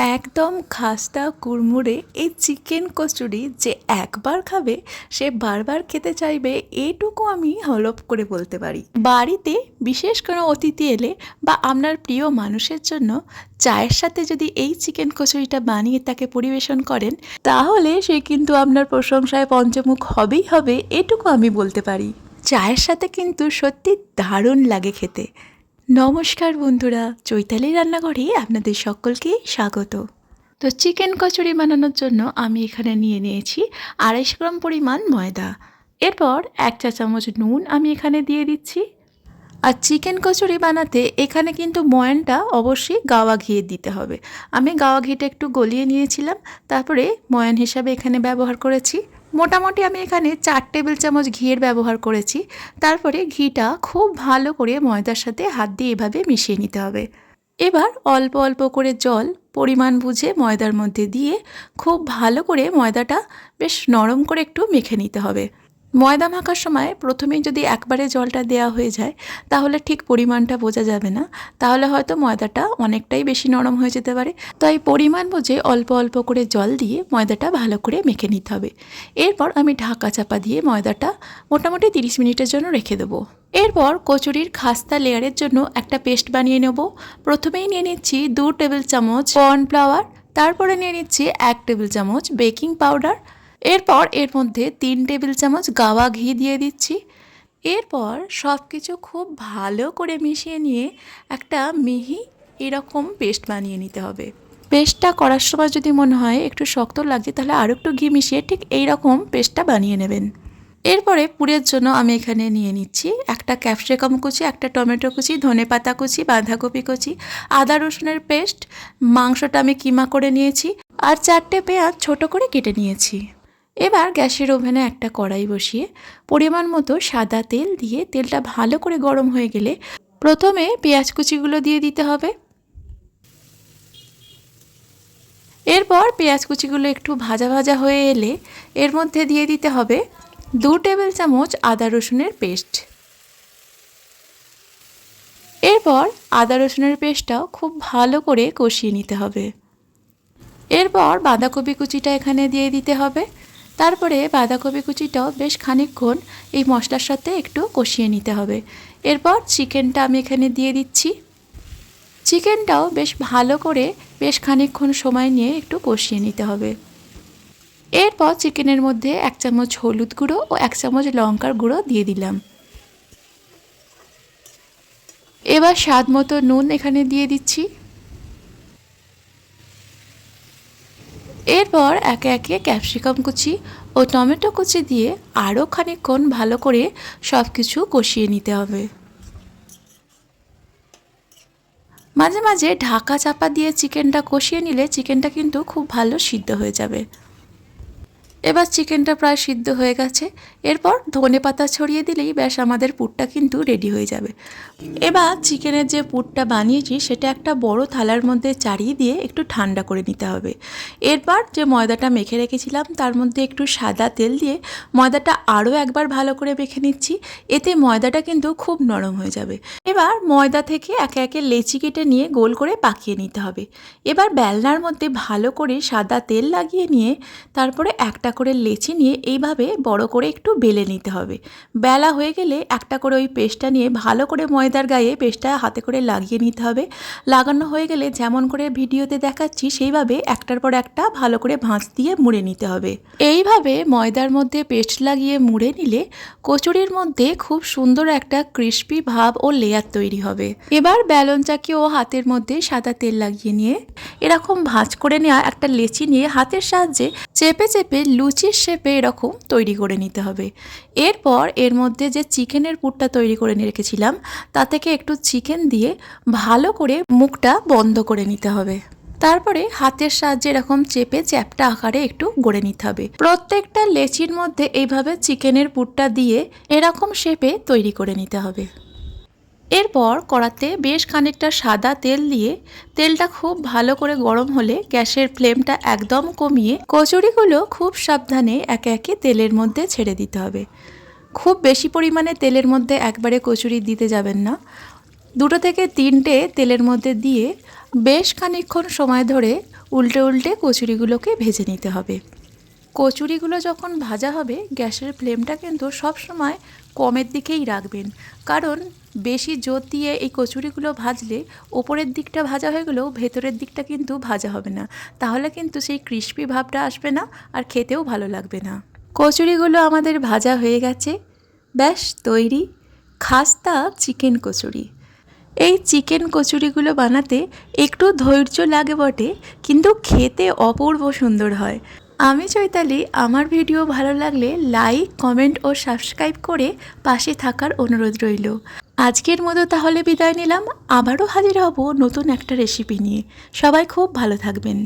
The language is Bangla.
একদম খাস্তা কুড়মুড়ে এই চিকেন কচুরি যে একবার খাবে, সে বারবার খেতে চাইবে, এটুকু আমি হলপ করে বলতে পারি। বাড়িতে বিশেষ কোনো অতিথি এলে বা আপনার প্রিয় মানুষের জন্য চায়ের সাথে যদি এই চিকেন কচুরিটা বানিয়ে তাকে পরিবেশন করেন, তাহলে সে কিন্তু আপনার প্রশংসায় পঞ্চমুখ হবেই হবে, এটুকু আমি বলতে পারি। চায়ের সাথে কিন্তু সত্যি দারুণ লাগে খেতে। নমস্কার বন্ধুরা চৈতালি রান্নাঘরে আপনাদের সকলকে স্বাগত। তো চিকেন কচুরি বানানোর জন্য আমি এখানে নিয়ে নিয়েছি আড়াইশো গ্রাম পরিমাণ ময়দা। এরপর এক চা চামচ নুন আমি এখানে দিয়ে দিচ্ছি। আর চিকেন কচুরি বানাতে এখানে কিন্তু ময়ানটা অবশ্যই গাওয়া ঘিয়ে দিতে হবে। আমি গাওয়া ঘিটা একটু গলিয়ে নিয়েছিলাম, তারপরে ময়ান হিসাবে এখানে ব্যবহার করেছি। মোটামুটি আমি এখানে চার টেবিল চামচ ঘিয়ের ব্যবহার করেছি। তারপরে ঘিটা খুব ভালো করে ময়দার সাথে হাত দিয়ে এভাবে মিশিয়ে নিতে হবে। এবার অল্প অল্প করে জল পরিমাণ বুঝে ময়দার মধ্যে দিয়ে খুব ভালো করে ময়দাটা বেশ নরম করে একটু মেখে নিতে হবে। ময়দা মাখার সময় প্রথমেই যদি একবারে জলটা দেওয়া হয়ে যায়, তাহলে ঠিক পরিমাণটা বোঝা যাবে না। তাহলে হয়তো ময়দাটা অনেকটাই বেশি নরম হয়ে যেতে পারে। তাই পরিমাণ বুঝে অল্প অল্প করে জল দিয়ে ময়দাটা ভালো করে মেখে নিতে হবে। এরপর আমি ঢাকা চাপা দিয়ে ময়দাটা মোটামুটি তিরিশ মিনিটের জন্য রেখে দেবো। এরপর কচুরির খাস্তা লেয়ারের জন্য একটা পেস্ট বানিয়ে নেব। প্রথমেই নিয়ে নিচ্ছি দু টেবিল চামচ কর্নফ্লাওয়ার, তারপরে নিয়ে নিচ্ছি এক টেবিল চামচ বেকিং পাউডার এরপর এর মধ্যে তিন টেবিল চামচ গাওয়া ঘি দিয়ে দিচ্ছি। এরপর সব কিছু খুব ভালো করে মিশিয়ে নিয়ে একটা মিহি এরকম পেস্ট বানিয়ে নিতে হবে। পেস্টটা করার সময় যদি মনে হয় একটু শক্ত লাগছে, তাহলে আরও একটু ঘি মিশিয়ে ঠিক এই রকম পেস্টটা বানিয়ে নেবেন। এরপরে পুরের জন্য আমি এখানে নিয়ে নিচ্ছি একটা ক্যাপসিকাম কুচি, একটা টমেটো কুচি, ধনে পাতা কুচি, বাঁধাকপি কুচি, আদা রসুনের পেস্ট, মাংসটা আমি কিমা করে নিয়েছি, আর চারটে পেঁয়াজ ছোট করে কেটে নিয়েছি। এবার গ্যাসের ওভেনে একটা কড়াই বসিয়ে পরিমাণ মতো সাদা তেল দিয়ে তেলটা ভালো করে গরম হয়ে গেলে প্রথমে পেঁয়াজ কুচিগুলো দিয়ে দিতে হবে। এরপর পেঁয়াজ কুচিগুলো একটু ভাজা ভাজা হয়ে এলে এর মধ্যে দিয়ে দিতে হবে দু টেবিল চামচ আদা রসুনের পেস্ট। এরপর আদা রসুনের পেস্টটাও খুব ভালো করে কষিয়ে নিতে হবে। এরপর বাঁধাকপি কুচিটা এখানে দিয়ে দিতে হবে। তারপরে বাঁধাকপি কুচিটাও বেশ খানিকক্ষণ এই মশলার সাথে একটু কষিয়ে নিতে হবে। এরপর চিকেনটা আমি এখানে দিয়ে দিচ্ছি। চিকেনটাও বেশ ভালো করে বেশ খানিকক্ষণ সময় নিয়ে একটু কষিয়ে নিতে হবে। এরপর চিকেনের মধ্যে এক চামচ হলুদ গুঁড়ো ও এক চামচ লঙ্কার গুঁড়ো দিয়ে দিলাম। এবার স্বাদ মতো নুন এখানে দিয়ে দিচ্ছি। এরপর একে একে ক্যাপসিকাম কুচি ও টমেটো কুচি দিয়ে আরও খানিকক্ষণ ভালো করে সব কিছু কষিয়ে নিতে হবে। মাঝে মাঝে ঢাকা চাপা দিয়ে চিকেনটা কষিয়ে নিলে চিকেনটা কিন্তু খুব ভালো সিদ্ধ হয়ে যাবে। এবার চিকেনটা প্রায় সিদ্ধ হয়ে গেছে। এরপর ধনে পাতা ছড়িয়ে দিলেই ব্যাস, আমাদের পুরটা কিন্তু রেডি হয়ে যাবে। এবার চিকেনের যে পুরটা বানিয়েছি, সেটা একটা বড় থালার মধ্যে চাড়িয়ে দিয়ে একটু ঠান্ডা করে নিতে হবে। এরপর যে ময়দাটা মেখে রেখেছিলাম, তার মধ্যে একটু সাদা তেল দিয়ে ময়দাটা আরও একবার ভালো করে মেখে নিচ্ছি। এতে ময়দাটা কিন্তু খুব নরম হয়ে যাবে। এবার ময়দা থেকে একে একে লেচি কেটে নিয়ে গোল করে পাকিয়ে নিতে হবে। এবার বেলনার মধ্যে ভালো করে সাদা তেল লাগিয়ে নিয়ে তারপরে একটা করে লেচি নিয়ে এইভাবে বড় করে একটু বেলে নিতে হবে। বেলা হয়ে গেলে একটা করে ওই পেস্টটা নিয়ে ভালো করে ময়দার গায়ে পেস্টটা হাতে করে লাগিয়ে নিতে হবে। লাগানো হয়ে গেলে যেমন করে ভিডিওতে দেখাচ্ছি সেইভাবে একটার পর একটা ভালো করে ভাঁজ দিয়ে মুড়ে নিতে হবে। এইভাবে ময়দার মধ্যে পেস্ট লাগিয়ে মুড়ে নিলে কচুরির মধ্যে খুব সুন্দর একটা ক্রিস্পি ভাব ও লেয়ার তৈরি হবে। এবার ব্যালন চাকি ও হাতের মধ্যে সাদা তেল লাগিয়ে নিয়ে এরকম ভাঁজ করে নেওয়া একটা লেচি নিয়ে হাতের সাহায্যে চেপে চেপে লুচির শেপে এরকম তৈরি করে নিতে হবে। এরপর এর মধ্যে যে চিকেনের পুরটা তৈরি করে নিয়ে রেখেছিলাম, তা থেকে একটু চিকেন দিয়ে ভালো করে মুখটা বন্ধ করে নিতে হবে। তারপরে হাতের সাহায্যে এরকম চেপে চ্যাপটা আকারে একটু গড়ে নিতে হবে। প্রত্যেকটা লেচির মধ্যে এইভাবে চিকেনের পুরটা দিয়ে এরকম শেপে তৈরি করে নিতে হবে। এরপর কড়াতে বেশ খানিকটা সাদা তেল দিয়ে তেলটা খুব ভালো করে গরম হলে গ্যাসের ফ্লেমটা একদম কমিয়ে কচুরিগুলো খুব সাবধানে একে একে তেলের মধ্যে ছেড়ে দিতে হবে। খুব বেশি পরিমাণে তেলের মধ্যে একবারে কচুরি দিতে যাবেন না। দুটো থেকে তিনটে তেলের মধ্যে দিয়ে বেশ খানিকক্ষণ সময় ধরে উল্টে উল্টে কচুরিগুলোকে ভেজে নিতে হবে। কচুরিগুলো যখন ভাজা হবে, গ্যাসের ফ্লেমটা কিন্তু সব সময় কমের দিকেই রাখবেন। কারণ বেশি জোর দিয়ে এই কচুরিগুলো ভাজলে ওপরের দিকটা ভাজা হয়ে গেলেও ভেতরের দিকটা কিন্তু ভাজা হবে না। তাহলে কিন্তু সেই ক্রিস্পি ভাবটা আসবে না আর খেতেও ভালো লাগবে না। কচুরিগুলো আমাদের ভাজা হয়ে গেছে। ব্যাস, তৈরি। খাস্তা চিকেন কচুরি। এই চিকেন কচুরিগুলো বানাতে একটু ধৈর্য লাগে বটে, কিন্তু খেতে অপূর্ব সুন্দর হয়। আমি চৈতালি, আমার ভিডিও ভালো লাগলে লাইক, কমেন্ট ও সাবস্ক্রাইব করে পাশে থাকার অনুরোধ রইল। আজকের মতো তাহলে বিদায় নিলাম। আবারও হাজির হব নতুন একটা রেসিপি নিয়ে। সবাই খুব ভালো থাকবেন।